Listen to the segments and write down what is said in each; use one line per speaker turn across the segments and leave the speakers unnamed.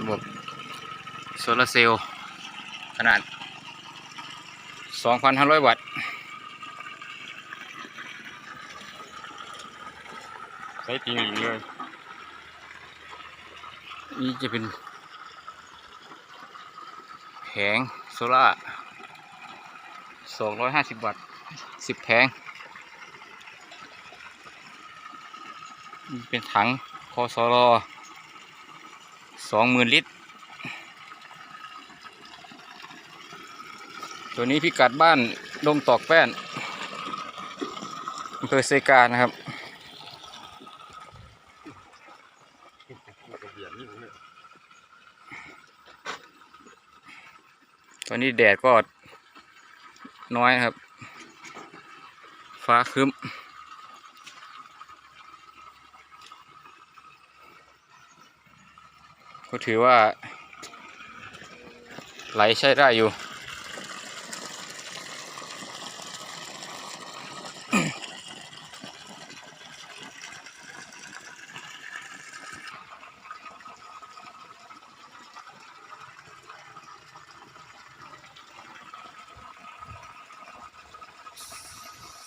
ระบบโซลาร์เซลล์ขนาด 2,500 วัตต์
ใช้จริงอีกเลย
นี่จะเป็นแผงโซล่าร์250 วัตต์ 10 แผงนี่เป็นถังคอสรอ 20,000ลิตร ตัวนี้พิกัดบ้านดงตอกแป้นอำเภอเซกานะครับตอนนี้แดดก็น้อยครับ ฟ้าครึ้ม ก็ถือว่า ไหลใช้ได้อยู่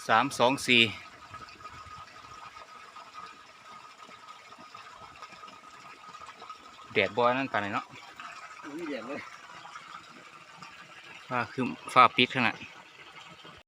สามสองสี่ แดดบอยนั่นป่านไหนเนาะ
นี่เดียดเลย
ฟ้าคือฟ้าปิดขนาด